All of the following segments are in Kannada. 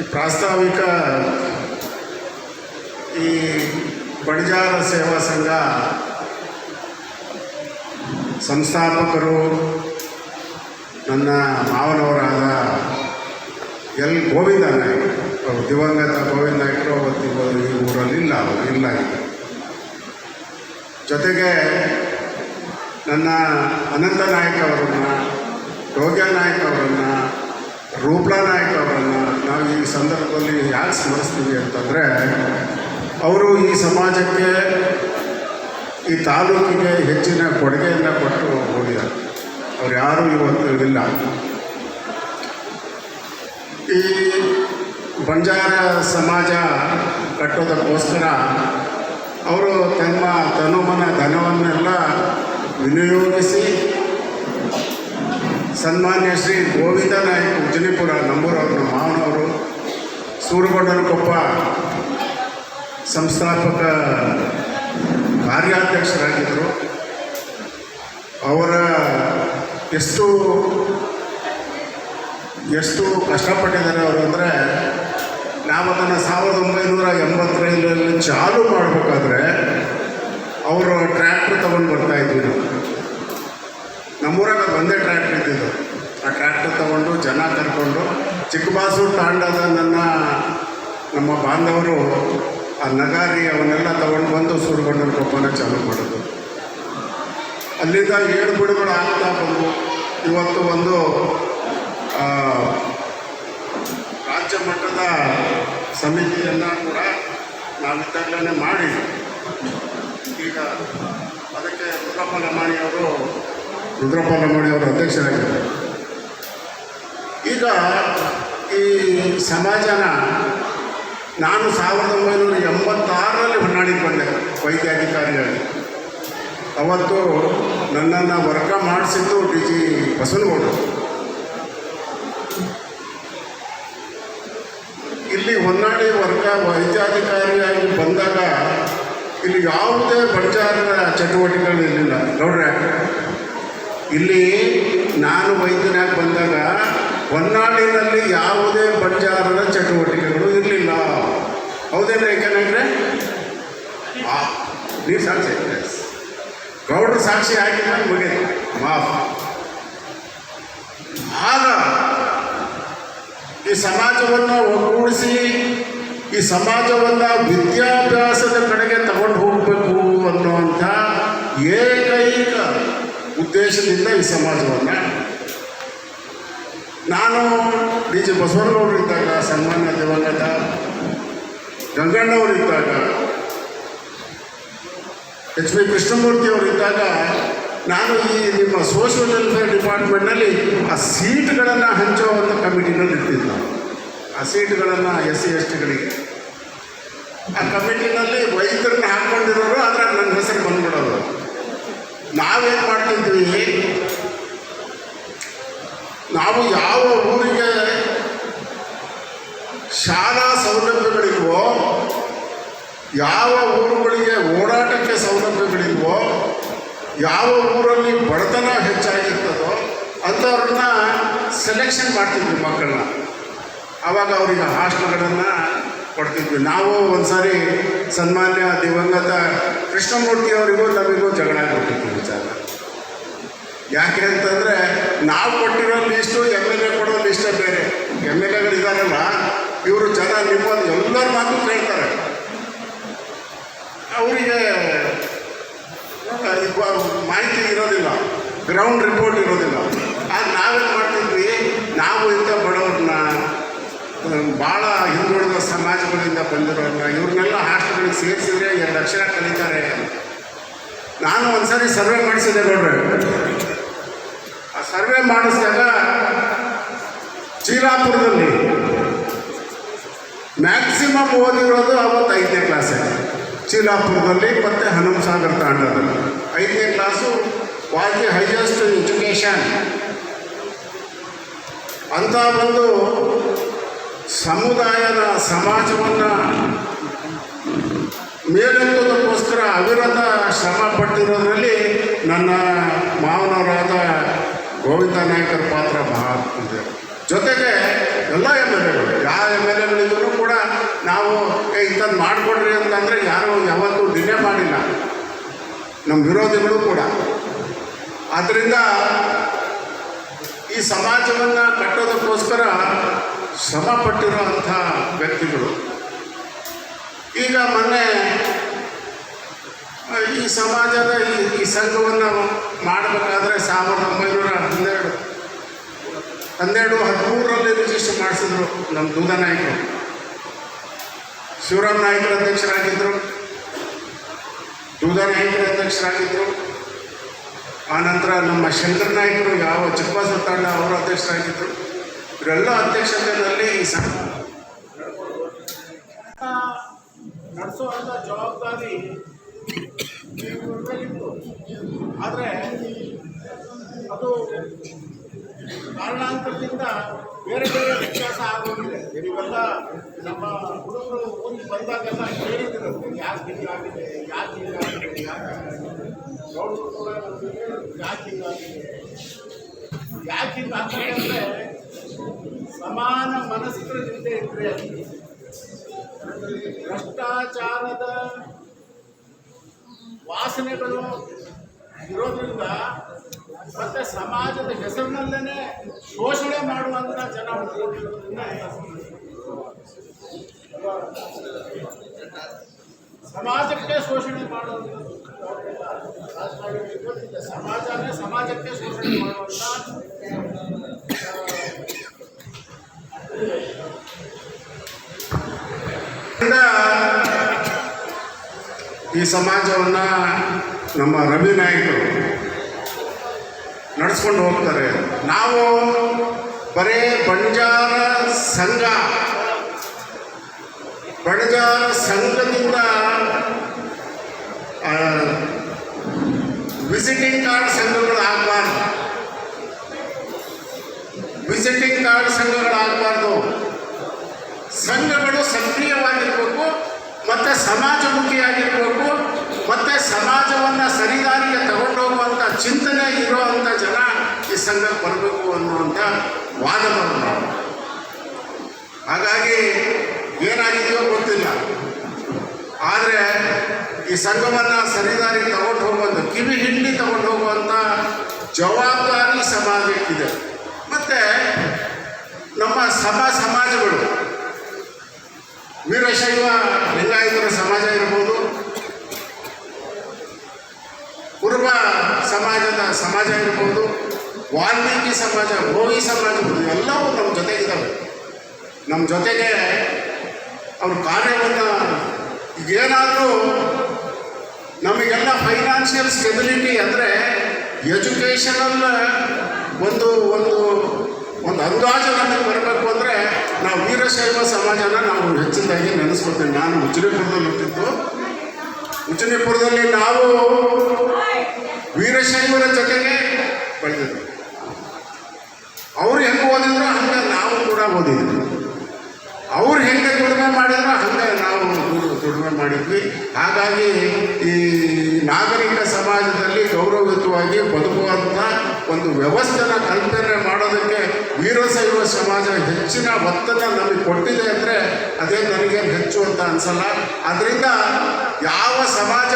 ಈ ಪ್ರಾಸ್ತಾವಿಕ ಈ ಬಣಜಾರ ಸೇವಾ ಸಂಘ ಸಂಸ್ಥಾಪಕರು, ನನ್ನ ಮಾವನವರಾದ ಎಲ್ ಗೋವಿಂದ ನಾಯ್ಕ. ದಿವಂಗತ ಗೋವಿಂದ ನಾಯ್ಕರು ಅವತ್ತಿಗೂ ಈ ಊರಲ್ಲಿ ಇಲ್ಲ ಅವರು, ಇಲ್ಲ ಜೊತೆಗೆ ನನ್ನ ಅನಂತ ನಾಯಕ್ ಅವರನ್ನು ಯೋಗ್ಯ ನಾಯಕ್ ಅವರನ್ನು, ರೂಪ್ಲಾ ನಾಯಕ್ ಅವರನ್ನು ನಾವು ಈ ಸಂದರ್ಭದಲ್ಲಿ ಯಾಕೆ ಸ್ಮರಿಸ್ತೀವಿ ಅಂತಂದರೆ, ಅವರು ಈ ಸಮಾಜಕ್ಕೆ, ಈ ತಾಲೂಕಿಗೆ ಹೆಚ್ಚಿನ ಕೊಡುಗೆಯನ್ನು ಕೊಟ್ಟು ಹೋಗಿದ್ದಾರೆ ಅವ್ರು ಯಾರೂ ಇವತ್ತು ಇಲ್ಲ. ಈ ಬಂಜಾರ ಸಮಾಜ ಕಟ್ಟೋದಕ್ಕೋಸ್ಕರ ಅವರು ತಮ್ಮ ತನುಮನ ಧನವನ್ನೆಲ್ಲ ವಿನಿಯೋಗಿಸಿ ಸನ್ಮಾನ್ಯ ಶ್ರೀ ಗೋವಿಂದ ನಾಯಕ್ ಉಜನಿಪುರ ನಂಬೂರವರು ಮಾವನವರು ಸೂರಗೊಂಡನಕೊಪ್ಪ ಸಂಸ್ಥಾಪಕ ಕಾರ್ಯಾಧ್ಯಕ್ಷರಾಗಿದ್ದರು. ಅವರ ಎಷ್ಟು ಎಷ್ಟು ಕಷ್ಟಪಟ್ಟಿದ್ದಾರೆ ಅವರು ಅಂದರೆ, ನಾವು ಅದನ್ನು ಸಾವಿರದ ಒಂಬೈನೂರ ಎಂಬತ್ತೈದರಲ್ಲಿ ಚಾಲು ಮಾಡಬೇಕಾದ್ರೆ, ಅವರು ಟ್ರ್ಯಾಕ್ಟ್ರ್ ತೊಗೊಂಡು ಬರ್ತಾಯಿದ್ವಿ ನಾವು. ನಮ್ಮೂರಾಗ ಒಂದೇ ಟ್ರ್ಯಾಕ್ಟರ್ ಇದ್ದಿದ್ದು. ಆ ಟ್ರ್ಯಾಕ್ಟರ್ ತಗೊಂಡು ಜನ ಕರ್ಕೊಂಡು ಚಿಕ್ಕಬಾಸೂರು ತಾಂಡದ ನನ್ನ ನಮ್ಮ ಬಾಂಧವರು ಆ ನಗಾರಿ ಅವನ್ನೆಲ್ಲ ತಗೊಂಡು ಬಂದು ಸುಡ್ಕೊಂಡು ಕೊಪ್ಪನ ಚಾಲು ಮಾಡೋದು ಅಲ್ಲಿಂದ ಏಳು ಬಿಡುಗಳು ಆಗ್ತಾ ಬಂದು ಇವತ್ತು ಒಂದು ರಾಜ್ಯ ಮಟ್ಟದ ಸಮಿತಿಯನ್ನು ಕೂಡ ನಾವಿದ್ದಾಗಲೇ ಮಾಡಿ ಈಗ ಅದಕ್ಕೆ ರುದ್ರಪ್ಪ ಲಮಾಣಿಯವರು ರುದ್ರಪ್ಪ ಲಮಾಣಿಯವರು ಅಧ್ಯಕ್ಷರಾಗಿದ್ದಾರೆ. ಈಗ ಈ ಸಮಾಜನ ನಾನು ಸಾವಿರದ ಒಂಬೈನೂರ ಎಂಬತ್ತಾರರಲ್ಲಿ ಹೊನ್ನಾಡಿಕೊಂಡೆ ವೈದ್ಯಾಧಿಕಾರಿಯಾಗಿ. ಅವತ್ತು ನನ್ನನ್ನು ವರ್ಗ ಮಾಡಿಸಿದ್ದು ಡಿ ಜಿ ಬಸವನಗೌಡರು. ಇಲ್ಲಿ ಹೊನ್ನಾಳಿ ವರ್ಗ ವೈದ್ಯಾಧಿಕಾರಿಯಾಗಿ ಬಂದಾಗ ಇಲ್ಲಿ ಯಾವುದೇ ಬಂಜಾರರ ಚಟುವಟಿಕೆಗಳು ಇರಲಿಲ್ಲ ನೋಡ್ರೆ ಇಲ್ಲಿ ನಾನು ವೈದ್ಯನಾಗಿ ಬಂದಾಗ ಹೊನ್ನಾಳಿನಲ್ಲಿ ಯಾವುದೇ ಬಂಜಾರರ ಚಟುವಟಿಕೆಗಳು ಇರಲಿಲ್ಲ. ಹೌದೇನು ಏಕೆಂದ್ರೆ ಆ, ನೀವು ಸಾಕ್ಷಿ. ಗೌಡ್ರು ಸಾಕ್ಷಿ ಹಾಕಿಲ್ಲ ಮುಗಿತು ಮಾಫ್. ಆಗ ಈ ಸಮಾಜವನ್ನು ಒಗ್ಗೂಡಿಸಿ, ಈ ಸಮಾಜವನ್ನು ವಿದ್ಯಾಭ್ಯಾಸದ ಕಡೆಗೆ ತಗೊಂಡು ಹೋಗಬೇಕು ಅನ್ನುವಂಥ ಏಕೈಕ ಉದ್ದೇಶದಿಂದ ಈ ಸಮಾಜವನ್ನು ನಾನು ಡಿ ಜಿ ಬಸವನಗೌಡರು ಇದ್ದಾಗ ಸನ್ಮಾನ್ಯ ದಿವಂಗತ ಗಂಗಣ್ಣವರು ಇದ್ದಾಗ ಎಚ್ ಅವರು ಇದ್ದಾಗ ನಾನು ಈ ನಿಮ್ಮ ಸೋಷಿಯಲ್ ವೆಲ್ಫೇರ್ ಡಿಪಾರ್ಟ್ಮೆಂಟ್ನಲ್ಲಿ ಆ ಸೀಟ್ಗಳನ್ನು ಹಂಚೋ ಒಂದು ಕಮಿಟಿನಲ್ಲಿ ಇರ್ತಿದ್ದ ಆ ಸೀಟ್ಗಳನ್ನು ಎಸ್ ಸಿ, ಎಸ್ ಟಿಗಳಿಗೆ. ಆ ಕಮಿಟಿನಲ್ಲಿ ವೈದ್ಯರನ್ನ ಹಾಕ್ಕೊಂಡಿರೋರು ಆದರೆ ನನ್ನ ಹೆಸರು ಬಂದ್ಬಿಡೋದು ನಾವೇನು ಮಾಡ್ತಿದ್ವಿ? ನಾವು ಯಾವ ಊರಿಗೆ ಶಾಲಾ ಸೌಲಭ್ಯಗಳಿಲ್ವೋ ಯಾವ ಊರುಗಳಿಗೆ ಓಡಾಟಕ್ಕೆ ಸೌಲಭ್ಯಗಳಿಲ್ವೋ ಯಾವ ಊರಲ್ಲಿ ಬಡತನ ಹೆಚ್ಚಾಗಿರ್ತದೋ, ಅಂಥವ್ರನ್ನ ಸೆಲೆಕ್ಷನ್ ಮಾಡ್ತಿದ್ವಿ ಮಕ್ಕಳನ್ನ. ಆವಾಗ ಅವರಿಗೆ ಹಾಸ್ಟೆಲ್ಗಳನ್ನು ಕೊಡ್ತಿದ್ವಿ. ನಾವು ಒಂದು ಸಾರಿ ಸನ್ಮಾನ್ಯ ದಿವಂಗತ ಕೃಷ್ಣಮೂರ್ತಿ ಅವರಿಗೂ ನಮಗೂ ಜಗಳ ಕೊಟ್ಟಿದ್ವಿ ವಿಚಾರ. ಯಾಕೆ ಅಂತಂದರೆ ನಾವು ಕೊಟ್ಟಿರೋ ಲಿಸ್ಟು ಎಂ ಎಲ್ ಎ ಕೊಡೋ ಲಿಸ್ಟೇ ಬೇರೆ. ಎಂ ಎಲ್ ಇದ್ದಾರಲ್ಲ ಇವರು ಜನ ನಿಮ್ಮ ಎಲ್ಲರ ಮಾತು ಕೇಳ್ತಾರೆ. ಅವರಿಗೆ ಮಾಹಿತಿ ಇರೋದಿಲ್ಲ. ಗ್ರೌಂಡ್ ರಿಪೋರ್ಟ್ ಇರೋದಿಲ್ಲ. ಆಗ ನಾವೇನು ಮಾಡ್ತಿದ್ವಿ, ನಾವು ಇಂಥ ಬಡವ್ರನ್ನ ಭಾಳ ಹಿಂದುಳಿದ ಸಮಾಜಗಳಿಂದ ಬಂದಿರೋರನ್ನ ಇವ್ರನ್ನೆಲ್ಲ ಹಾಸ್ಟೆಲ್ಗಳಿಗೆ ಸೇರಿಸಿದ್ರೆ ಎರಡು ಅಕ್ಷರ ಕಲಿತಾರೆ. ನಾನು ಒಂದ್ಸರಿ ಸರ್ವೆ ಮಾಡಿಸಿದೆ ನೋಡ್ರಿ. ಆ ಸರ್ವೆ ಮಾಡಿಸಿದಾಗ ಚೀಲಾಪುರದಲ್ಲಿ ಮ್ಯಾಕ್ಸಿಮಮ್ ಓದಿರೋದು ಅವತ್ತು ಐದನೇ ಕ್ಲಾಸೇ ಚೀಲಾಪುರದಲ್ಲಿ ಮತ್ತು ಹನುಮಸಾಗರ್ ತಾಂಡದಲ್ಲಿ ಐದನೇ class what the highest education. ಅಂತ ಒಂದು ಸಮುದಾಯದ ಸಮಾಜವನ್ನು ಮೇಲೆತ್ತೋದಕ್ಕೋಸ್ಕರ ಅವಿರತ ಶ್ರಮ ಪಟ್ಟಿರೋದ್ರಲ್ಲಿ ನನ್ನ ಮಾವನವರಾದ ಗೋವಿಂದ ನಾಯಕರ ಪಾತ್ರ ಇದೆ. ಜೊತೆಗೆ ಎಲ್ಲ ಎಂ ಎಲ್ ಎಗಳು, ಯಾವ ಎಂ ಎಲ್ ಎಗಳಿದ್ರು ಕೂಡ ನಾವು ಇಂಥದ್ದು ಮಾಡಿಕೊಡ್ರಿ ಅಂತಂದರೆ ಯಾರು ಯಾವತ್ತೂ ಡಿಲೇ ಮಾಡಿಲ್ಲ. ನಮ್ಮ ವಿರೋಧಿಗಳು ಕೂಡ. ಆದ್ದರಿಂದ ಈ ಸಮಾಜವನ್ನು ಕಟ್ಟೋದಕ್ಕೋಸ್ಕರ ಶ್ರಮ ಪಟ್ಟಿರುವಂಥ ವ್ಯಕ್ತಿಗಳು. ಈಗ ಮೊನ್ನೆ ಈ ಸಮಾಜದ ಈ ಈ ಸಂಘವನ್ನು ಮಾಡಬೇಕಾದ್ರೆ ಸಾವಿರದ ಒಂಬೈನೂರ ಹನ್ನೆರಡು ಹನ್ನೆರಡು, ಹದಿಮೂರರಲ್ಲಿ ರಿಜಿಸ್ಟರ್ ಮಾಡಿಸಿದ್ರು ನಮ್ಮ ದೂದ ನಾಯಕರು. ಶಿವರಾಮ್ ನಾಯಕರ ಅಧ್ಯಕ್ಷರಾಗಿದ್ದರು ದೂದ ನಾಯಕರ ಅಧ್ಯಕ್ಷರಾಗಿದ್ದರು ಆನಂತರ ನಮ್ಮ ಶಂಕರ ನಾಯಕರು ಯಾವ ಚಿಕ್ಕಬಸವ ತಂಡ ಅವರು ಅಧ್ಯಕ್ಷರಾಗಿದ್ದರು ಇವರೆಲ್ಲ ಅಧ್ಯಕ್ಷತೆಯಲ್ಲಿ ಈ ಸಂಘ ನಡೆಸುವಂಥ ಜವಾಬ್ದಾರಿ ಆದರೆ ಅದು ಕಾರಣಾಂತರದಿಂದ ಬೇರೆ ಬೇರೆ ವ್ಯತ್ಯಾಸ ಆಗೋಗಿದೆ. ಇವೆಲ್ಲ ನಮ್ಮ ಹುಡುಗರು ಊರಿಗೆ ಬಂದಾಗೆಲ್ಲ ಕೇಳಿದಿರುತ್ತೆ ಯಾಕೆ ಹಿಂಗಾಗಿದೆ ಯಾಕೆ ಹಿಂಗಾಗಿದೆ ಯಾಕೆ ಕೂಡ ಯಾಕೆ ಹಿಂಗಾಗಿದೆ ಯಾಕೆ ಹಿಂಗಾಗಿದೆ ಅಂದರೆ ಸಮಾನ ಮನಸ್ಕರಿಂದ ಇದ್ರೆ ಭ್ರಷ್ಟಾಚಾರದ ವಾಸನೆಗಳು ಇರೋದ್ರಿಂದ ಮತ್ತೆ ಸಮಾಜದ ಹೆಸರಿನಲ್ಲೇ ಶೋಷಣೆ ಮಾಡುವಂಥ ಜನ. ಸಮಾಜಕ್ಕೆ ಶೋಷಣೆ ಮಾಡೋದು ಸಮಾಜನೇ ಸಮಾಜಕ್ಕೆ ಶೋಷಣೆ ಮಾಡುವಂಥ ಈ ಸಮಾಜವನ್ನು ನಮ್ಮ ರವಿ ನಾಯಕರು ನಡೆಸ್ಕೊಂಡು ಹೋಗ್ತಾರೆ. ನಾವು ಬರೇ ಬಂಜಾರ ಸಂಘ. ಬಣಜಾರ ಸಂಘದಿಂದ ವಿಸಿಟಿಂಗ್ ಕಾರ್ಡ್ ಸಂಘಗಳು ಆಗಬಾರ್ದು. ವಿಸಿಟಿಂಗ್ ಕಾರ್ಡ್ ಸಂಘಗಳು ಆಗಬಾರ್ದು ಸಂಘಗಳು ಸಕ್ರಿಯವಾಗಿರಬೇಕು, ಮತ್ತು ಸಮಾಜಮುಖಿಯಾಗಿರಬೇಕು, ಮತ್ತು ಸಮಾಜವನ್ನು ಸರಿದಾರಿಗೆ ತಗೊಂಡೋಗುವಂಥ ಚಿಂತನೆ ಇರುವಂಥ ಜನ ಈ ಸಂಘಕ್ಕೆ ಬರಬೇಕು ಅನ್ನುವಂಥ ವಾದವನ್ನು ಹಾಗಾಗಿ ಏನಾಗಿದೆಯೋ ಗೊತ್ತಿಲ್ಲ. ಆದರೆ ಈ ಸಂಘವನ್ನು ಸರಿದಾರಿಗೆ ತಗೊಂಡು ಹೋಗುವಂಥ ಕಿವಿ ಹಿಂಡಿ ತಗೊಂಡು ಹೋಗುವಂಥ ಜವಾಬ್ದಾರಿ ಸಮಾಜಕ್ಕಿದೆ. ಮತ್ತು ನಮ್ಮ ಸಭಾ ಸಮಾಜಗಳು ವೀರಶೈವ ಲಿಂಗಾಯತರ ಸಮಾಜ ಇರ್ಬೋದು. ಕುರುಬ ಸಮಾಜದ ಸಮಾಜ ಇರ್ಬೋದು. ವಾಲ್ಮೀಕಿ ಸಮಾಜ ಭೋಗಿ ಸಮಾಜ ಇರ್ಬೋದು. ಎಲ್ಲವೂ ನಮ್ಮ ಜೊತೆಗಿದ್ದಾವೆ ನಮ್ಮ ಜೊತೆಗೆ ಅವ್ರ ಕಾರ್ಯವನ್ನು ಈಗೇನಾದರೂ ನಮಗೆಲ್ಲ ಫೈನಾನ್ಷಿಯಲ್ ಸ್ಟೆಬಿಲಿಟಿ ಅಂದರೆ ಎಜುಕೇಷನಲ್ ಒಂದು ಒಂದು ಒಂದು ಅಂದಾಜು ನಮಗೆ ಬರಬೇಕು ಅಂದರೆ ವೀರಶೈವ ಸಮಾಜನ ನಾವು ಹೆಚ್ಚಿನದಾಗಿ ನೆನೆಸ್ಕೊಳ್ತೇವೆ. ನಾನು ಉಜ್ಜನಿಪುರದಲ್ಲಿ ಹುಟ್ಟಿದ್ದು ಉಜ್ಜನಿಪುರದಲ್ಲಿ ನಾವು ವೀರಶೈವರ ಜೊತೆಗೆ ಬೆಳೆದಿದ್ವಿ ಅವ್ರು ಹೆಂಗೆ ಓದಿದ್ರು ಹಂಗೆ ನಾವು ಕೂಡ ಓದಿದ್ವಿ. ಅವ್ರು ಹೆಂಗೆ ದುಡಿಮೆ ಮಾಡಿದ್ರು ಹಂಗೆ ನಾವು ದುಡ್- ದುಡಿಮೆ ಮಾಡಿದ್ವಿ. ಹಾಗಾಗಿ ಈ ನಾಗರಿಕ ಸಮಾಜದಲ್ಲಿ ಗೌರವಯುತವಾಗಿ ಬದುಕುವಂಥ ಒಂದು ವ್ಯವಸ್ಥೆನ ಕಲ್ಪನೆ ಮಾಡೋದಕ್ಕೆ ವೀರಶೈವ ಸಮಾಜ ಹೆಚ್ಚಿನ ಒತ್ತಡ ನಮಗೆ ಕೊಟ್ಟಿದೆ ಅಂದರೆ ಅದೇ ನನಗೆ ಹೆಚ್ಚು ಅಂತ ಅನ್ಸಲ್ಲ. ಅದರಿಂದ ಯಾವ ಸಮಾಜ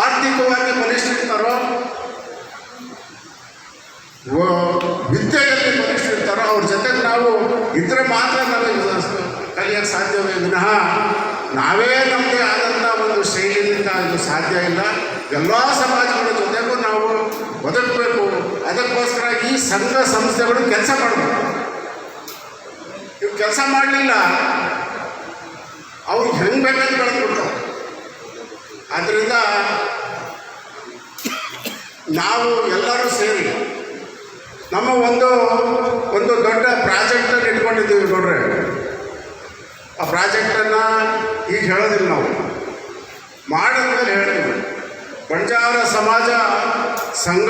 ಆರ್ಥಿಕವಾಗಿ ಬಲಿಷ್ಠಿರ್ತಾರೋ ವಿದ್ಯೆಯಲ್ಲಿ ಬಲಿಷ್ಠಿರ್ತಾರೋ ಅವ್ರ ಜೊತೆಗೆ ನಾವು ಇದ್ರೆ ಮಾತ್ರ ನಮಗೆ ಕಲಿಯೋಕ್ಕೆ ಸಾಧ್ಯವೇ? ವಿನಃ ನಾವೇ ನಮಗೆ ಆದಂಥ ಒಂದು ಶೈಲಿಯಿಂದ ಇದು ಸಾಧ್ಯ ಇಲ್ಲ. ಎಲ್ಲ ಸಮಾಜಗಳ ಜೊತೆಗೂ ನಾವು ಬದುಕಬೇಕು. ಅದಕ್ಕೋಸ್ಕರ ಈ ಸಂಘ ಸಂಸ್ಥೆಗಳು ಕೆಲಸ ಮಾಡಬೇಕು. ಇವು ಕೆಲಸ ಮಾಡಲಿಲ್ಲ, ಅವ್ರು ಹೆಂಗೆ ಬೇಕಂತ ಬೆಳೆದ್ಬಿಡ್ತಾವೆ ಆದ್ದರಿಂದ ನಾವು ಎಲ್ಲರೂ ಸೇರಿ ನಮ್ಮ ಒಂದು ಒಂದು ದೊಡ್ಡ ಪ್ರಾಜೆಕ್ಟನ್ನು ಇಟ್ಕೊಂಡಿದ್ದೀವಿ ನೋಡ್ರಿ. ಆ ಪ್ರಾಜೆಕ್ಟನ್ನು ಈಗ ಹೇಳೋದಿಲ್ಲ ನಾವು. ಮಾಡೋದ್ರಲ್ಲಿ ಹೇಳ್ತೀವಿ ಬಂಜಾರ ಸಮಾಜ ಸಂಘ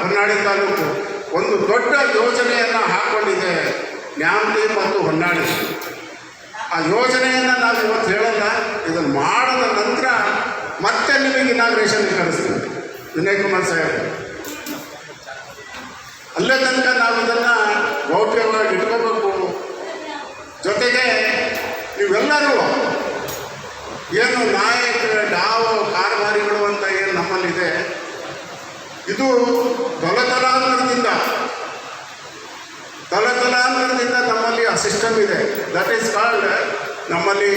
ಹೊನ್ನಾಳಿ ತಾಲೂಕು ಒಂದು ದೊಡ್ಡ ಯೋಜನೆಯನ್ನು ಹಾಕ್ಕೊಂಡಿದೆ ನ್ಯಾಮತಿ ಮತ್ತು ಹೊನ್ನಾಳಿ. ಆ ಯೋಜನೆಯನ್ನು ನಾವು ಇವತ್ತು ಹೇಳಲ್ಲ ಇದನ್ನು ಮಾಡಿದ ನಂತರ ಮತ್ತೆ ನಿಮಗೆ ಇನಾಗ್ರೇಷನ್ ಕಳಿಸ್ತೀವಿ ವಿನಯ್ ಕುಮಾರ್ ಸಾಹೇಬ್. ಅಲ್ಲೇ ತನಕ ನಾವು ಇದನ್ನು ಗೌಪ್ಯವಾಗಿ ಇಟ್ಕೋಬೇಕು. ಜೊತೆಗೆ ನೀವೆಲ್ಲರೂ ಏನು ನಾಯಕರು, ಡಾವು ಕಾರ್ಭಾರಿಗಳು ಅಂತ ಏನು ನಮ್ಮಲ್ಲಿದೆ ಇದು ತಲತಲಾಂತರದಿಂದ ತಲತಲಾಂತರದಿಂದ ನಮ್ಮಲ್ಲಿ ಆ ಸಿಸ್ಟಮ್ ಇದೆ ದಟ್ ಈಸ್ ಕಾಲ್ಡ್ ನಮ್ಮಲ್ಲಿ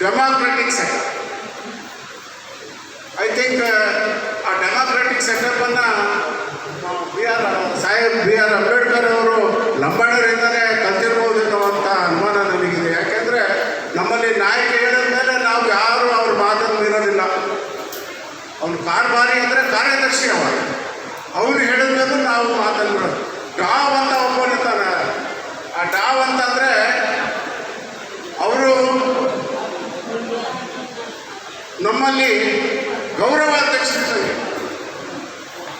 ಡೆಮಾಕ್ರೆಟಿಕ್ ಸೆಟಪ್ ಐ ಥಿಂಕ್ ಆ democratic ಸೆಟಪ್ಪನ್ನು B R Saheb B R Ambedkar ಅವರು ಲಂಬಾಣಿರಿಂದಲೇ ಕಲ್ತಿರ್ಬೋದು ಅನ್ನುವಂಥ ಅನುಮಾನ ನನಗಿದೆ ಯಾಕೆಂದರೆ ನಮ್ಮಲ್ಲಿ ನಾಯಕ ಹೇಳಿದ ಮೇಲೆ ನಾವು ಯಾರು ಅವ್ರ ಮಾತನ್ನು ಇರೋದಿಲ್ಲ ಅವನು ಬಾರಿ ಅಂದರೆ ಕಾರ್ಯದರ್ಶಿ ಅವ ಅವನು ಹೇಳಿದ್ರು ನಾವು ಮಾತನ್ನು ಡಾವ್ ಅಂತ ಒಬ್ಬನಿರ್ತಾನೆ ಆ ಡಾವ್ ಅಂತಂದರೆ ಅವರು ನಮ್ಮಲ್ಲಿ ಗೌರವ ಅಧ್ಯಕ್ಷ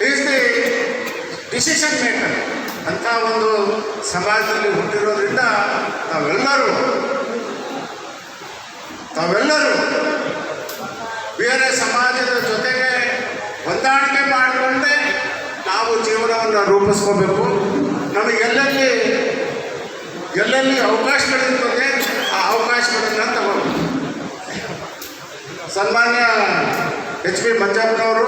ಈಸ್ ದಿ ಡಿಸಿಷನ್ ಮೇಕರ್ ಅಂತ ಒಂದು ಸಮಾಜದಲ್ಲಿ ಹುಟ್ಟಿರೋದ್ರಿಂದ ತಾವೆಲ್ಲರೂ ತಾವೆಲ್ಲರೂ ಬೇರೆ ಸಮಾಜದ ಜೊತೆಗೆ ಹೊಂದಾಣಿಕೆ ಮಾಡಿಕೊಂಡೆ ನಾವು ಜೀವನವನ್ನು ರೂಪಿಸ್ಕೋಬೇಕು. ನಮಗೆ ಎಲ್ಲೆಲ್ಲಿ ಅವಕಾಶಗಳಿರ್ತದೆ ಆ ಅವಕಾಶಗಳನ್ನು ತಗೋಬೇಕು ಸನ್ಮಾನ್ಯ ಎಚ್ ಪಿ ಮಂಜಪ್ಪನವರು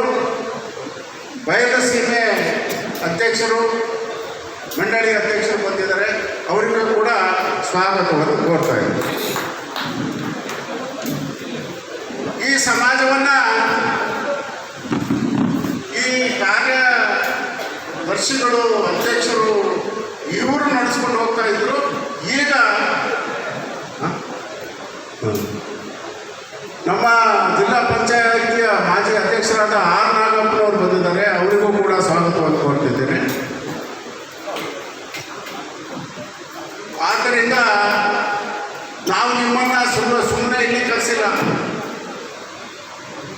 ಬಯಲುಸೀಮೆ ಅಧ್ಯಕ್ಷರು, ಮಂಡಳಿ ಅಧ್ಯಕ್ಷರು ಬಂದಿದ್ದಾರೆ. ಅವರಿಗೂ ಕೂಡ ಸ್ವಾಗತವನ್ನು ಕೋರ್ತಾ ಸಮಾಜವನ್ನು ಈ ಕಾರ್ಯ ವರ್ಷಗಳು ಅಧ್ಯಕ್ಷರು ಇವರು ನಡೆಸ್ಕೊಂಡು ಹೋಗ್ತಾ ಇದ್ರು. ಈಗ ನಮ್ಮ ಜಿಲ್ಲಾ ಪಂಚಾಯತಿಯ ಮಾಜಿ ಅಧ್ಯಕ್ಷರಾದ ಆರ್ ನಾಗಪ್ಪನವರು ಬಂದಿದ್ದಾರೆ. ಅವರಿಗೂ ಕೂಡ ಸ್ವಾಗತವನ್ನು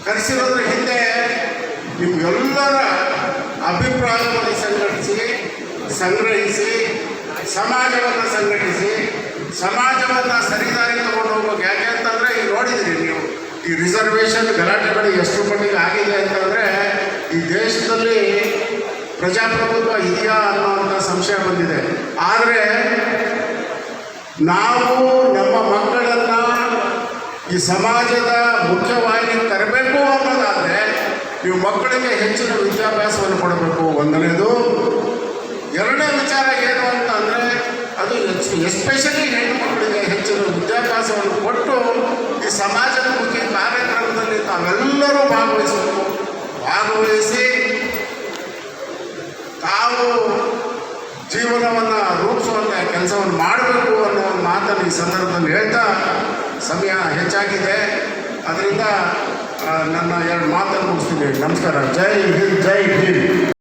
ಕರೆಸಿರೋದ್ರ ಹಿಂದೆ ನಿಮ್ಗೆಲ್ಲರ ಅಭಿಪ್ರಾಯವನ್ನು ಸಂಘಟಿಸಿ, ಸಂಗ್ರಹಿಸಿ, ಸಮಾಜವನ್ನು ಸಂಘಟಿಸಿ, ಸಮಾಜವನ್ನು ಸರಿದಾರಿ ತಗೊಂಡು ಹೋಗ್ಬೇಕು. ಯಾಕೆ ಅಂತಂದರೆ ಈಗ ನೋಡಿದಿರಿ ನೀವು, ಈ ರಿಸರ್ವೇಷನ್ ಗಲಾಟೆಗಳು ಎಷ್ಟು ಮಟ್ಟಿಗೆ ಆಗಿದೆ ಅಂತಂದರೆ ಈ ದೇಶದಲ್ಲಿ ಪ್ರಜಾಪ್ರಭುತ್ವ ಇದೆಯಾ ಅನ್ನೋವಂಥ ಸಂಶಯ ಬಂದಿದೆ. ಆದರೆ ನಾವು ನಮ್ಮ ಮಕ್ಕಳನ್ನು ಈ ಸಮಾಜದ ಮುಖ್ಯವಾಗಿ ತರಬೇಕು ಅನ್ನೋದಾದರೆ ನೀವು ಮಕ್ಕಳಿಗೆ ಹೆಚ್ಚಿನ ವಿದ್ಯಾಭ್ಯಾಸವನ್ನು ಕೊಡಬೇಕು. ಒಂದನೇದು. ಎರಡನೇ ವಿಚಾರ ಏನು ಅಂತ ಅಂದರೆ, ಅದು ಎಸ್ಪೆಷಲಿ ಹೆಣ್ಣು ಮಕ್ಕಳಿಗೆ ಹೆಚ್ಚಿನ ವಿದ್ಯಾಭ್ಯಾಸವನ್ನು ಕೊಟ್ಟು ಈ ಸಮಾಜದ ಮುಖ್ಯ ಕಾರ್ಯಕ್ರಮದಲ್ಲಿ ತಾವೆಲ್ಲರೂ ಭಾಗವಹಿಸಬೇಕು. ಭಾಗವಹಿಸಿ ತಾವು ಜೀವನವನ್ನು ರೂಪಿಸುವಂಥ ಕೆಲಸವನ್ನು ಮಾಡಬೇಕು ಅನ್ನೋ ಒಂದು ಮಾತನ್ನು ಈ ಸಂದರ್ಭದಲ್ಲಿ ಹೇಳ್ತಾ ಸಮಯ ಹೆಚ್ಚಾಗಿದೆ. ಅದರಿಂದ ನನ್ನ ಎರಡು ಮಾತನ್ನು ಮುಗಿಸ್ತೀನಿ ನಮಸ್ಕಾರ. ಜೈ ಹಿಂದ್ ಜೈ ಭೀಮ್.